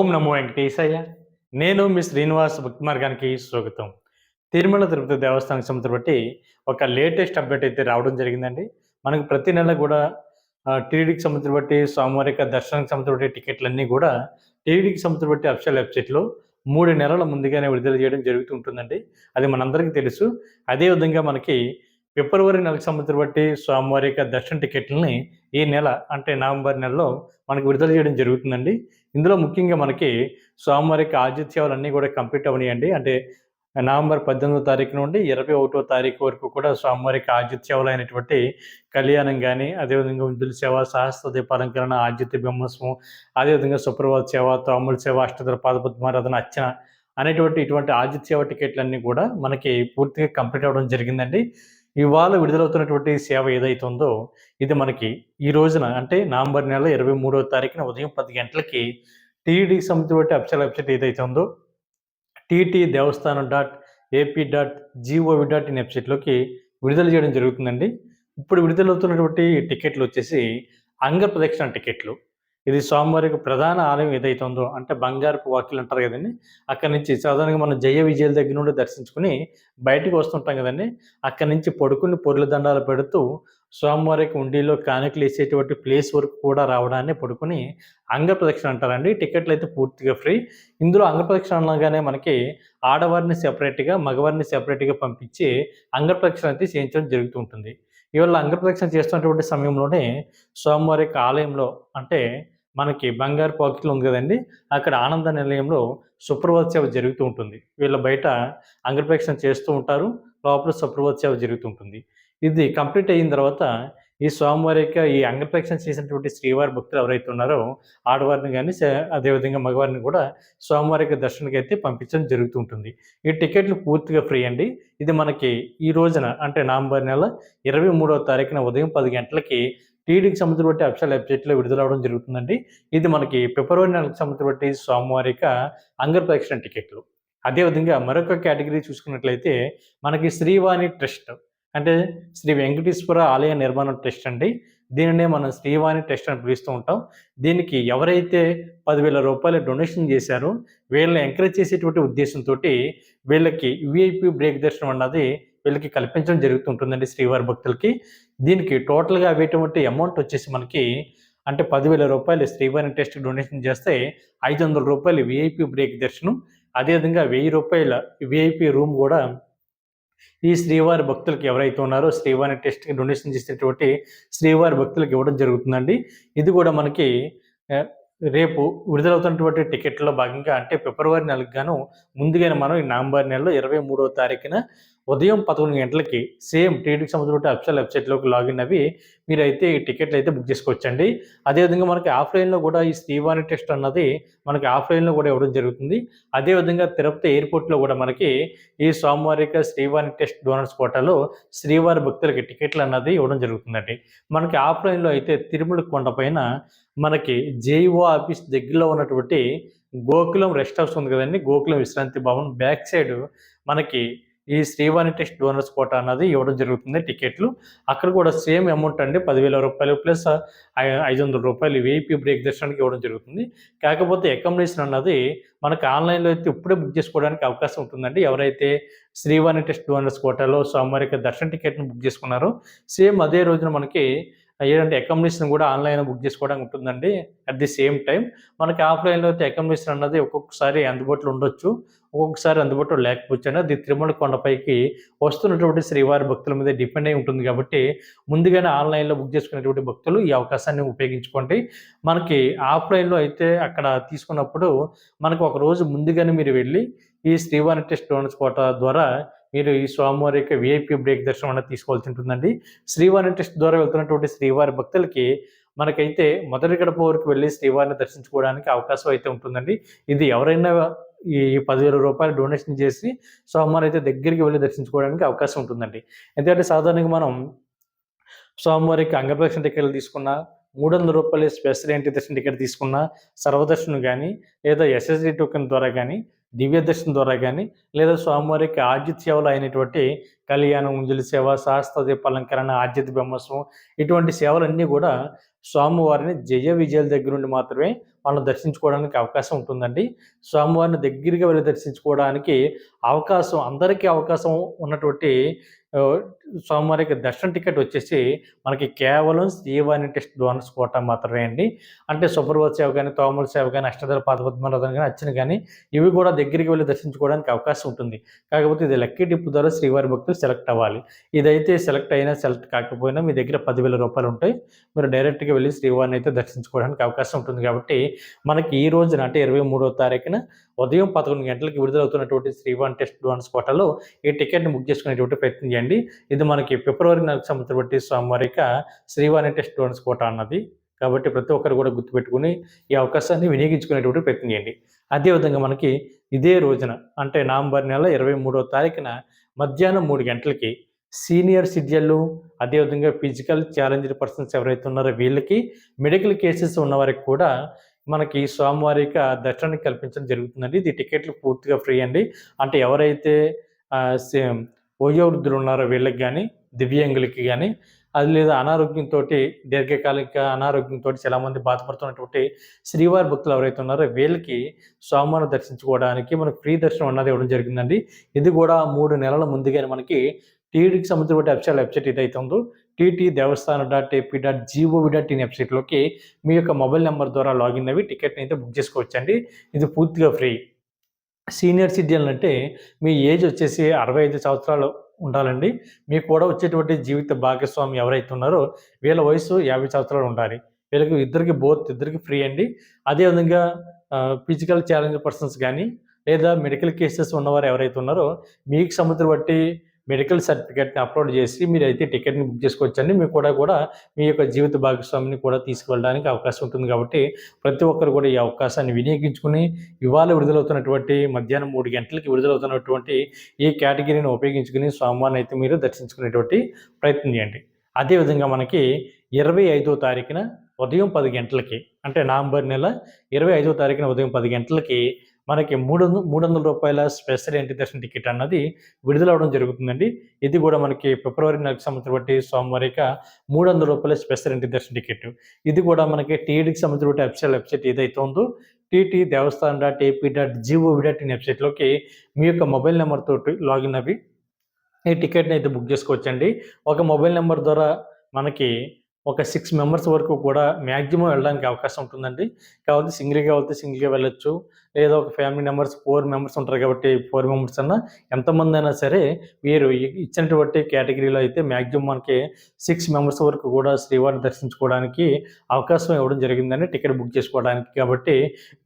ఓం నమో వెంకటేశయ్య. నేను మీ శ్రీనివాస్ భక్తి మార్గానికి స్వాగతం. తిరుమల తిరుపతి దేవస్థానం సంబంధించి బట్టి ఒక లేటెస్ట్ అప్డేట్ అయితే రావడం జరిగిందండి. మనకు ప్రతి నెల కూడా టీడీకి సంబంధించి బట్టి స్వామివారిక దర్శనానికి సంబంధించి బట్టి టికెట్లన్నీ కూడా టీడీకి సంబంధించి బట్టి అఫిషియల్ వెబ్సైట్లో మూడు నెలల ముందుగానే విడుదల చేయడం జరుగుతూ ఉంటుందండి. అది మనందరికీ తెలుసు. అదేవిధంగా మనకి ఫిబ్రవరి నెలకు సంబంధించి బట్టి స్వామివారి దర్శన టికెట్లని ఈ నెల అంటే నవంబర్ నెలలో మనకు విడుదల చేయడం జరుగుతుందండి. ఇందులో ముఖ్యంగా మనకి స్వామివారికి యొక్క ఆతిథ్యాలు అన్నీ కూడా కంప్లీట్ అవనియండి. అంటే నవంబర్ పద్దెనిమిదో తారీఖు నుండి ఇరవై ఒకటో తారీఖు వరకు కూడా స్వామివారికి ఆతిథ్యాలు అయినటువంటి కళ్యాణం కానీ అదేవిధంగా ఉందుల సేవ సహస్ర దీపాలంకరణ ఆదిత్య బ్రహ్మస్వం అదేవిధంగా సుప్రభాత సేవ తోముల సేవ అష్టదర పాదపద్మారాధన అర్చన అనేటువంటి ఇటువంటి ఆదిత్య టికెట్లన్నీ కూడా మనకి పూర్తిగా కంప్లీట్ అవ్వడం జరిగిందండి. ఇవాళ విడుదలవుతున్నటువంటి సేవ ఏదైతే ఉందో ఇది మనకి ఈ రోజున అంటే నవంబర్ నెల ఇరవై మూడవ తారీఖున ఉదయం పది గంటలకి టీఈడీకి సంబంధించిన అఫిషియల్ వెబ్సైట్ ఏదైతే ఉందో TT Devasthanam dot AP dot GOV dot in వెబ్సైట్లోకి విడుదల చేయడం జరుగుతుందండి. ఇప్పుడు విడుదలవుతున్నటువంటి టికెట్లు వచ్చేసి అంగ ప్రదక్షిణ టికెట్లు. ఇది స్వామివారికి ప్రధాన ఆలయం ఏదైతే ఉందో అంటే బంగారపు వాకిలు అంటారు కదండి. అక్కడి నుంచి సాధారణంగా మనం జయ విజయాల దగ్గర నుండి దర్శించుకుని బయటకు వస్తుంటాం కదండి. అక్కడి నుంచి పడుకుని పొరుల దండాలు పెడుతూ స్వామివారికి ఉండిలో కానుకలు వేసేటువంటి ప్లేస్ వరకు కూడా రావడాన్ని పడుకుని అంగప్రదక్షిణ అంటారండి. టికెట్లు అయితే పూర్తిగా ఫ్రీ. ఇందులో అంగప్రదక్షిణ అనగానే మనకి ఆడవారిని సెపరేట్గా మగవారిని సెపరేట్గా పంపించి అంగప్రదక్షిణ అయితే చేయించడం జరుగుతూ ఉంటుంది. ఇవాళ అంగప్రదక్షిణ చేస్తున్నటువంటి సమయంలోనే సోమవారి ఆలయంలో అంటే మనకి బంగారు పాకెట్లు ఉంది కదండి అక్కడ ఆనంద నిలయంలో సుప్రభాత సేవ జరుగుతూ ఉంటుంది. వీళ్ళ బయట అంగప్రదక్షిణ చేస్తూ ఉంటారు లోపల సుప్రభాత సేవ జరుగుతూ ఉంటుంది. ఇది కంప్లీట్ అయిన తర్వాత ఈ స్వామివారి యొక్క ఈ అంగప్రక్షణ చేసినటువంటి శ్రీవారి భక్తులు ఎవరైతే ఉన్నారో ఆడవారిని కానీ అదేవిధంగా మగవారిని కూడా స్వామివారి యొక్క దర్శనకి అయితే పంపించడం జరుగుతూ ఉంటుంది. ఈ టికెట్లు పూర్తిగా ఫ్రీ అండి. ఇది మనకి ఈ రోజున అంటే నవంబర్ నెల ఇరవై మూడవ తారీఖున ఉదయం పది గంటలకి టీడీకి సంబంధించిన బట్టి అఫిషియల్ వెబ్సైట్లో విడుదలవడం జరుగుతుందండి. ఇది మనకి ఫిబ్రవరి నెలకు సంబంధించిన బట్టి స్వామివారిక అంగర్ ప్రదక్షిణ టికెట్లు. అదేవిధంగా మరొక కేటగిరీ చూసుకున్నట్లయితే మనకి శ్రీవాణి ట్రస్ట్. అంటే శ్రీ వెంకటేశ్వర ఆలయ నిర్మాణం ట్రస్ట్ అండి. దీనినే మనం శ్రీవాణి ట్రస్ట్ అని పిలుస్తూ ఉంటాం. దీనికి ఎవరైతే పదివేల రూపాయలు డొనేషన్ చేశారో వీళ్ళని ఎంకరేజ్ చేసేటువంటి ఉద్దేశంతో వీళ్ళకి విఐపి బ్రేక్ దర్శనం అన్నది వీళ్ళకి కల్పించడం జరుగుతుంటుందండి శ్రీవారి భక్తులకి. దీనికి టోటల్గా అవేటువంటి అమౌంట్ వచ్చేసి మనకి అంటే పదివేల రూపాయలు శ్రీవారి టెస్ట్ డొనేషన్ చేస్తే ఐదు వందల రూపాయలు విఐపి బ్రేక్ దర్శనం. అదేవిధంగా వెయ్యి రూపాయల విఐపి రూమ్ కూడా ఈ శ్రీవారి భక్తులకు ఎవరైతే ఉన్నారో శ్రీవారి టెస్ట్కి డొనేషన్ చేసేటువంటి శ్రీవారి భక్తులకు ఇవ్వడం జరుగుతుందండి. ఇది కూడా మనకి రేపు విడుదలవుతున్నటువంటి టికెట్లో భాగంగా అంటే ఫిబ్రవరి నెలకు గాను ముందుగానే మనం ఈ నవంబర్ నెలలో ఇరవై మూడవ తారీఖున ఉదయం పదకొండు గంటలకి సేమ్ టీడీకి సంబంధించిన అఫిషియల్ వెబ్సైట్లోకి లాగిన్ అవి మీరైతే ఈ టికెట్లు అయితే బుక్ చేసుకోవచ్చండి. అదేవిధంగా మనకి ఆఫ్లైన్లో కూడా ఈ శ్రీవాణి టెస్ట్ అన్నది మనకి ఆఫ్లైన్లో కూడా ఇవ్వడం జరుగుతుంది. అదేవిధంగా తిరుపతి ఎయిర్పోర్ట్లో కూడా మనకి ఈ సోమవారిక శ్రీవాణి టెస్ట్ డోనర్స్ కోటాలో శ్రీవారి భక్తులకి టికెట్లు అన్నది ఇవ్వడం జరుగుతుందండి. మనకి ఆఫ్లైన్లో అయితే తిరుమల కొండపైన మనకి జేఈఓ ఆఫీస్ దగ్గరలో ఉన్నటువంటి గోకులం రెస్ట్ హౌస్ ఉంది కదండి గోకులం విశ్రాంతి భవన్. బ్యాక్ సైడ్ మనకి ఈ శ్రీవాణి టెస్ట్ డోనర్స్ కోట అన్నది ఇవ్వడం జరుగుతుంది టికెట్లు. అక్కడ కూడా సేమ్ అమౌంట్ అండి పదివేల రూపాయలు ప్లస్ ఐదు వందల రూపాయలు వేపీ బ్రేక్ దర్శనానికి ఇవ్వడం జరుగుతుంది. కాకపోతే అకామిడేషన్ అన్నది మనకు ఆన్లైన్లో అయితే ఇప్పుడే బుక్ చేసుకోవడానికి అవకాశం ఉంటుందండి. ఎవరైతే శ్రీవాణి టెస్ట్ డోనర్స్ కోటాలో సోమవారికి దర్శన టికెట్ని బుక్ చేసుకున్నారో సేమ్ అదే రోజున మనకి ఏంటంటే అకామిడేషన్ కూడా ఆన్లైన్ బుక్ చేసుకోవడానికి ఉంటుందండి. అట్ ది సేమ్ టైం మనకి ఆఫ్లైన్లో అయితే అకామిడేషన్ అన్నది ఒక్కొక్కసారి అందుబాటులో ఉండొచ్చు. ఒక్కొక్కసారి అందుబాటులో లేకపోవచ్చు అది తిరుమల కొండపైకి వస్తున్నటువంటి శ్రీవారి భక్తుల మీద డిపెండ్ అయి ఉంటుంది కాబట్టి ముందుగానే ఆన్లైన్లో బుక్ చేసుకునేటువంటి భక్తులు ఈ అవకాశాన్ని ఉపయోగించుకోండి. మనకి ఆఫ్లైన్లో అయితే అక్కడ తీసుకున్నప్పుడు మనకు ఒక రోజు ముందుగానే మీరు వెళ్ళి ఈ శ్రీవారి టెస్ట్ కోట ద్వారా మీరు ఈ స్వామివారి యొక్క విఐపి బ్రేక్ దర్శనం అనేది తీసుకోవాల్సి ఉంటుందండి. శ్రీవారి టెస్ట్ ద్వారా వెళ్తున్నటువంటి శ్రీవారి భక్తులకి మనకైతే మొదటి గడప వరకు వెళ్ళి శ్రీవారిని దర్శించుకోవడానికి అవకాశం అయితే ఉంటుందండి. ఇది ఎవరైనా ఈ పదివేల రూపాయలు డొనేషన్ చేసి స్వామివారి అయితే దగ్గరికి వెళ్ళి దర్శించుకోవడానికి అవకాశం ఉంటుందండి. ఎందుకంటే సాధారణంగా మనం స్వామివారికి అంగప్రదక్షిణ టికెట్లు తీసుకున్నా మూడు వందల రూపాయలు స్పెషల్ ఎంట్రీ దర్శన టికెట్ తీసుకున్నా సర్వదర్శనం కానీ లేదా ఎస్ఎస్డి టోకెన్ ద్వారా కానీ దివ్య దర్శనం ద్వారా కానీ లేదా స్వామివారికి ఆద్యత సేవలు అయినటువంటి కళ్యాణం ఉంజలి సేవ శాస్త్ర దీపాలంకరణ ఆద్యత బ్రహ్మోత్సవం ఇటువంటి సేవలన్నీ కూడా స్వామివారిని జయ విజయాల దగ్గర నుండి మాత్రమే మనం దర్శించుకోవడానికి అవకాశం ఉంటుందండి. స్వామివారిని దగ్గరగా వెళ్ళి దర్శించుకోవడానికి అవకాశం అందరికీ అవకాశం ఉన్నటువంటి స్వామివారికి దర్శన టికెట్ వచ్చేసి మనకి కేవలం శ్రీవాణి టెస్ట్ ద్వారా కోటా మాత్రమే అండి. అంటే సుప్రభాత్ సేవ కానీ తోమల సేవ కానీ అష్టదళ పాదపద్మనాథం కానీ అచ్చిన కానీ ఇవి కూడా దగ్గరికి వెళ్ళి దర్శించుకోవడానికి అవకాశం ఉంటుంది. కాకపోతే ఇది లక్కీ టిప్ ద్వారా శ్రీవారి భక్తులు సెలెక్ట్ అవ్వాలి. ఇదైతే సెలెక్ట్ అయినా సెలెక్ట్ కాకపోయినా మీ దగ్గర పదివేల రూపాయలు ఉంటాయి. మీరు డైరెక్ట్గా వెళ్ళి శ్రీవారిని అయితే దర్శించుకోవడానికి అవకాశం ఉంటుంది కాబట్టి మనకి ఈ రోజున అంటే ఇరవై మూడో తారీఖున ఉదయం పదకొండు గంటలకు విడుదలవుతున్నటువంటి శ్రీవాన్ టెస్ట్ అడ్వాన్స్ కోటాలో ఈ టికెట్ని బుక్ చేసుకునేటువంటి ప్రయత్నం చేయండి. ఇది మనకి ఫిబ్రవరి నెలకు సంవత్సరం సోమవారిక శ్రీవాణి టెస్ట్ అడ్వాన్స్ కోటా అన్నది. కాబట్టి ప్రతి ఒక్కరు కూడా గుర్తుపెట్టుకుని ఈ అవకాశాన్ని వినియోగించుకునేటువంటి ప్రయత్నం చేయండి. అదేవిధంగా మనకి ఇదే రోజున అంటే నవంబర్ నెల ఇరవై మూడో తారీఖున మధ్యాహ్నం మూడు గంటలకి సీనియర్ సిటిజన్లు అదేవిధంగా ఫిజికల్ ఛాలెంజ్డ్ పర్సన్స్ ఎవరైతే ఉన్నారో వీళ్ళకి మెడికల్ కేసెస్ ఉన్న వారికి కూడా మనకి స్వామివారిక దర్శనానికి కల్పించడం జరుగుతుందండి. ఇది టికెట్లు పూర్తిగా ఫ్రీ అండి. అంటే ఎవరైతే సే- వయోవృద్ధులు ఉన్నారో వీళ్ళకి కానీ దివ్యాంగులకి కానీ అది లేదా అనారోగ్యంతో దీర్ఘకాలిక అనారోగ్యంతో చాలామంది బాధపడుతున్నటువంటి శ్రీవారి భక్తులు ఎవరైతే ఉన్నారో వీళ్ళకి స్వామివారిని దర్శించుకోవడానికి మనకు ఫ్రీ దర్శనం అన్నది ఇవ్వడం జరిగిందండి. ఇది కూడా మూడు నెలల ముందుగానే మనకి టీడీకి సంబంధించిన వెబ్సైట్ వెబ్సైట్ ఏదైతే ఉందో. TT Devasthanam dot AP dot GOV dot in వెబ్సైట్లోకి మీ యొక్క మొబైల్ నెంబర్ ద్వారా లాగిన్ అవి టికెట్ని అయితే బుక్ చేసుకోవచ్చండి. ఇది పూర్తిగా ఫ్రీ. సీనియర్ సిటిజన్లు అంటే మీ ఏజ్ వచ్చేసి అరవై ఐదు సంవత్సరాలు ఉండాలండి. మీకు కూడా వచ్చేటువంటి జీవిత భాగస్వామి ఎవరైతే ఉన్నారో వీళ్ళ వయసు యాభై సంవత్సరాలు ఉండాలి. వీళ్ళకి ఇద్దరికి బోత్ ఇద్దరికి ఫ్రీ అండి. అదేవిధంగా ఫిజికల్ ఛాలెంజ్ పర్సన్స్ కానీ లేదా మెడికల్ కేసెస్ ఉన్నవారు ఎవరైతే ఉన్నారో మీకు సముద్రం బట్టి మెడికల్ సర్టిఫికేట్ని అప్లోడ్ చేసి మీరు అయితే టికెట్ని బుక్ చేసుకోవచ్చండి. మీకు కూడా కూడా మీ యొక్క జీవిత భాగస్వామిని కూడా తీసుకువెళ్ళడానికి అవకాశం ఉంటుంది కాబట్టి ప్రతి ఒక్కరు కూడా ఈ అవకాశాన్ని వినియోగించుకుని ఇవాళ విడుదలవుతున్నటువంటి మధ్యాహ్నం మూడు గంటలకి విడుదలవుతున్నటువంటి ఈ కేటగిరీని ఉపయోగించుకుని స్వామివారిని అయితే మీరు దర్శించుకునేటువంటి ప్రయత్నం చేయండి. అదేవిధంగా మనకి ఇరవై ఐదో తారీఖున ఉదయం పది గంటలకి అంటే నవంబర్ నెల ఇరవై ఐదో తారీఖున ఉదయం పది గంటలకి మనకి మూడు మూడు వందల రూపాయల స్పెషల్ ఎంట్రీ దర్శన టికెట్ అన్నది విడుదలవడం జరుగుతుందండి. ఇది కూడా మనకి ఫిబ్రవరి నెలకు సంవత్సరం బట్టి సోమవారిక మూడు వందల రూపాయల స్పెషల్ ఎంట్రీ దర్శన టికెట్. ఇది కూడా మనకి టీఈడికి సంబంధించిన వెబ్సైట్ వెబ్సైట్ ఏదైతే ఉందో TT Devasthanam dot AP dot GOV dot in వెబ్సైట్లోకి మీ యొక్క మొబైల్ నెంబర్ తోటి లాగిన్ అవి ఈ టికెట్ని అయితే బుక్ చేసుకోవచ్చండి. ఒక మొబైల్ నెంబర్ ద్వారా మనకి ఒక సిక్స్ మెంబర్స్ వరకు కూడా మ్యాక్సిమం వెళ్ళడానికి అవకాశం ఉంటుందండి. కాబట్టి సింగిల్గా వెళ్తే సింగిల్గా వెళ్ళొచ్చు. లేదా ఒక ఫ్యామిలీ మెంబర్స్ ఫోర్ మెంబర్స్ ఉంటారు కాబట్టి ఫోర్ మెంబర్స్ అన్నా ఎంతమంది అయినా సరే మీరు ఇచ్చినటువంటి కేటగిరీలో అయితే మ్యాక్సిమం మనకి సిక్స్ మెంబర్స్ వరకు కూడా శ్రీవారిని దర్శించుకోవడానికి అవకాశం ఇవ్వడం జరిగిందని టికెట్ బుక్ చేసుకోవడానికి కాబట్టి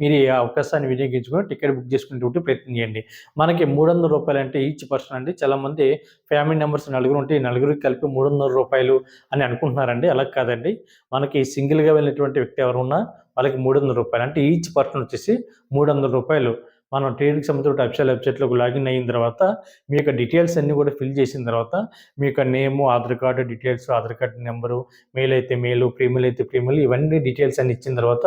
మీరు ఈ అవకాశాన్ని వినియోగించుకొని టికెట్ బుక్ చేసుకునేటువంటి ప్రయత్నం చేయండి. మనకి మూడు వందల రూపాయలు అంటే ఈచ్ పర్సన్ అండి. చాలామంది ఫ్యామిలీ మెంబర్స్ నలుగురు ఉంటే ఈ నలుగురికి కలిపి మూడు వందల రూపాయలు అని అనుకుంటున్నారండి. అలా కాదండి. మనకి సింగిల్గా వెళ్ళినటువంటి వ్యక్తి ఎవరున్నా వాళ్ళకి మూడు వందల రూపాయలు. అంటే ఈచ్ పర్సన్ వచ్చేసి మూడు వందల రూపాయలు. మనం ట్రేడ్కి సంబంధించిన అఫిషియల్ వెబ్సైట్లోకి లాగిన్ అయిన తర్వాత మీ యొక్క డీటెయిల్స్ అన్నీ కూడా ఫిల్ చేసిన తర్వాత మీ యొక్క name Aadhaar card details Aadhaar card number male అయితే మెయిల్ ప్రీమియల్ అయితే ప్రీమియల్ ఇవన్నీ డీటెయిల్స్ అన్ని ఇచ్చిన తర్వాత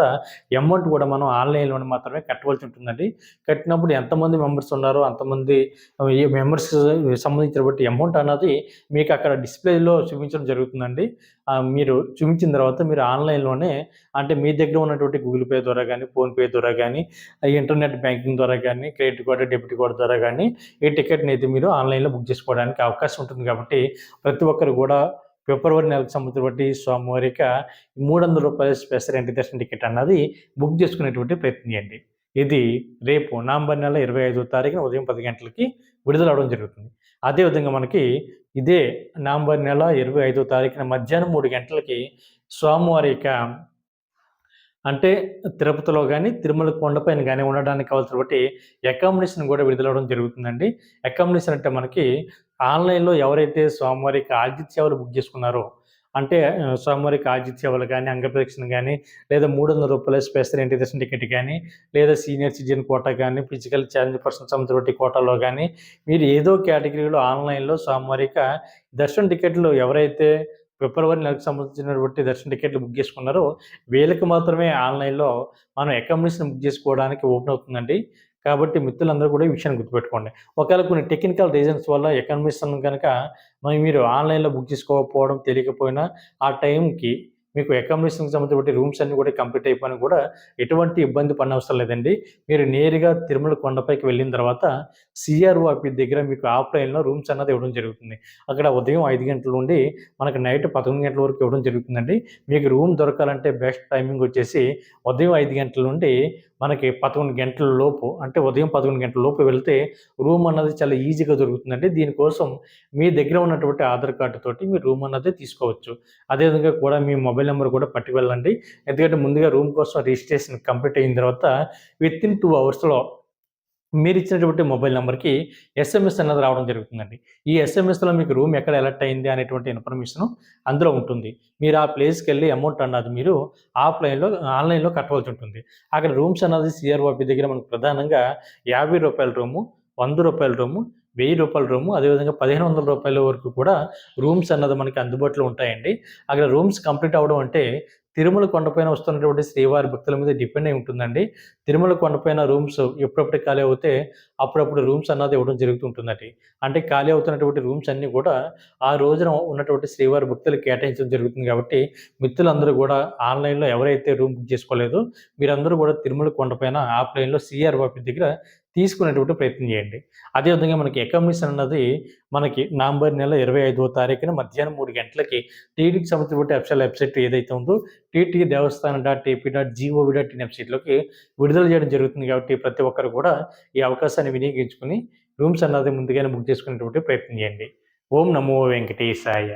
అమౌంట్ కూడా మనం ఆన్లైన్లో మాత్రమే కట్టవలసి ఉంటుందండి. కట్టినప్పుడు ఎంతమంది మెంబర్స్ ఉన్నారో అంతమంది ఈ మెంబర్స్ సంబంధించిన బట్టి అమౌంట్ అన్నది మీకు అక్కడ డిస్ప్లేలో చూపించడం జరుగుతుందండి. మీరు చూపించిన తర్వాత మీరు ఆన్లైన్లోనే అంటే మీ దగ్గర ఉన్నటువంటి గూగుల్ పే ద్వారా కానీ ఫోన్పే ద్వారా కానీ ఇంటర్నెట్ బ్యాంకింగ్ ద్వారా కానీ క్రెడిట్ కార్డు డెబిట్ కార్డు ద్వారా కానీ ఈ టికెట్ని అయితే మీరు ఆన్లైన్లో బుక్ చేసుకోవడానికి అవకాశం ఉంటుంది కాబట్టి ప్రతి ఒక్కరు కూడా ఫిబ్రవరి నెలకు సంబంధించిన బట్టి సోమవారిక మూడు వందల రూపాయల స్పెషల్ ఎంట్రీ దర్శన టికెట్ అన్నది బుక్ చేసుకునేటువంటి ప్రయత్నం చేయండి. ఇది రేపు నవంబర్ నెల ఇరవై ఐదో తారీఖున ఉదయం పది గంటలకి విడుదల అవడం జరుగుతుంది. అదేవిధంగా మనకి ఇదే నవంబర్ నెల ఇరవై ఐదో తారీఖున మధ్యాహ్నం మూడు గంటలకి స్వామివారి యొక్క అంటే తిరుపతిలో కానీ తిరుమల కొండపైన కానీ ఉండడానికి కావాల్సిన బట్టి అకామిడేషన్ కూడా విడుదలవడం జరుగుతుందండి. అకామిడేషన్ అంటే మనకి ఆన్లైన్లో ఎవరైతే స్వామివారికి ఆర్జిత్ సేవలు బుక్ చేసుకున్నారో అంటే సోమవారికి స్వామివారికి కానీ అంగప్రదక్షిణ కానీ లేదా మూడు వందల రూపాయల స్పెషల్ ఎంట్రీ దర్శన టికెట్ కానీ లేదా సీనియర్ సిటిజన్ కోటా కానీ ఫిజికల్ ఛాలెంజ్ పర్సన్ సంబంధించిన కోటాలో కానీ మీరు ఏదో కేటగిరీలో ఆన్లైన్లో సోమవారిక దర్శన టికెట్లు ఎవరైతే ఫిబ్రవరి నెలకు సంబంధించినటువంటి దర్శన టికెట్లు బుక్ చేసుకున్నారో వీళ్ళకి మాత్రమే ఆన్లైన్లో మనం అకామిడేషన్ బుక్ చేసుకోవడానికి ఓపెన్ అవుతుందండి. కాబట్టి మిత్రులందరూ కూడా ఈ విషయాన్ని గుర్తుపెట్టుకోండి. ఒకవేళ కొన్ని టెక్నికల్ రీజన్స్ వల్ల అకామిడేషన్ కనుక మరి మీరు ఆన్లైన్లో బుక్ చేసుకోకపోవడం తెలియకపోయినా ఆ టైంకి మీకు అకామిడేషన్కి సంబంధించిన రూమ్స్ అన్ని కూడా కంప్లీట్ అయిపోయినా కూడా ఎటువంటి ఇబ్బంది పడిన అవసరం లేదండి. మీరు నేరుగా తిరుమల కొండపైకి వెళ్ళిన తర్వాత సిఆర్ఓ ఆఫీస్ దగ్గర మీకు ఆఫ్లైన్లో రూమ్స్ అన్నది ఇవ్వడం జరుగుతుంది. అక్కడ ఉదయం ఐదు గంటల నుండి మనకి నైట్ పదకొండు గంటల వరకు ఇవ్వడం జరుగుతుందండి. మీకు రూమ్ దొరకాలంటే బెస్ట్ టైమింగ్ వచ్చేసి ఉదయం ఐదు గంటల నుండి మనకి పదకొండు గంటల లోపు అంటే ఉదయం పదకొండు గంటల లోపు వెళ్తే రూమ్ అన్నది చాలా ఈజీగా దొరుకుతుందండి. దీనికోసం మీ దగ్గర ఉన్నటువంటి ఆధార్ కార్డు తోటి మీ రూమ్ అన్నది తీసుకోవచ్చు. అదేవిధంగా కూడా మీ మొబైల్ నెంబర్ కూడా పట్టుకు వెళ్ళండి ఎందుకంటే ముందుగా రూమ్ కోసం రిజిస్ట్రేషన్ కంప్లీట్ అయిన తర్వాత విత్ ఇన్ టూ అవర్స్లో మీరు ఇచ్చినటువంటి మొబైల్ నెంబర్కి ఎస్ఎంఎస్ అన్నది రావడం జరుగుతుందండి. ఈ ఎస్ఎంఎస్లో మీకు రూమ్ ఎక్కడ ఎలర్ట్ అయింది అనేటువంటి ఇన్ఫర్మేషన్ అందులో ఉంటుంది. మీరు ఆ ప్లేస్కి వెళ్ళి అమౌంట్ అన్నది మీరు ఆఫ్లైన్లో ఆన్లైన్లో కట్టవలసి ఉంటుంది. అక్కడ రూమ్స్ అన్నది సిఆర్ఓపి దగ్గర మనకు ప్రధానంగా యాభై రూపాయల రూము వంద రూపాయల రూము వెయ్యి రూపాయల రూము అదేవిధంగా పదిహేను వందల రూపాయల వరకు కూడా రూమ్స్ అన్నది మనకి అందుబాటులో ఉంటాయండి. అక్కడ రూమ్స్ కంప్లీట్ అవ్వడం అంటే తిరుమల కొండపైన వస్తున్నటువంటి శ్రీవారి భక్తుల మీద డిపెండ్ అయి ఉంటుందండి. తిరుమల కొండపైన రూమ్స్ ఎప్పుడప్పుడు ఖాళీ అవుతే అప్పుడప్పుడు రూమ్స్ అన్నది ఇవ్వడం జరుగుతుంటుందండి అంటే ఖాళీ అవుతున్నటువంటి రూమ్స్ అన్నీ కూడా ఆ రోజున ఉన్నటువంటి శ్రీవారి భక్తులు కేటాయించడం జరుగుతుంది కాబట్టి మిత్రులందరూ కూడా ఆన్లైన్లో ఎవరైతే రూమ్ బుక్ చేసుకోలేదో మీరందరూ కూడా తిరుమల కొండపైన ఆఫ్లైన్లో సిఆర్ ఆఫీస్ దగ్గర తీసుకునేటువంటి ప్రయత్నం చేయండి. అదేవిధంగా మనకి అకామిడేషన్ అన్నది మనకి నవంబర్ నెల ఇరవై ఐదవ తారీఖున మధ్యాహ్నం మూడు గంటలకి టీడీకి సంబంధించిన అఫిషియల్ వెబ్సైట్ ఏదైతే ఉందో TT Devasthanam dot AP dot GOV dot in వెబ్సైట్లోకి విడుదల చేయడం జరుగుతుంది కాబట్టి ప్రతి ఒక్కరు కూడా ఈ అవకాశాన్ని వినియోగించుకుని రూమ్స్ అన్నది ముందుగానే బుక్ చేసుకునేటువంటి ప్రయత్నం చేయండి. ఓం నమో వెంకటేశాయ.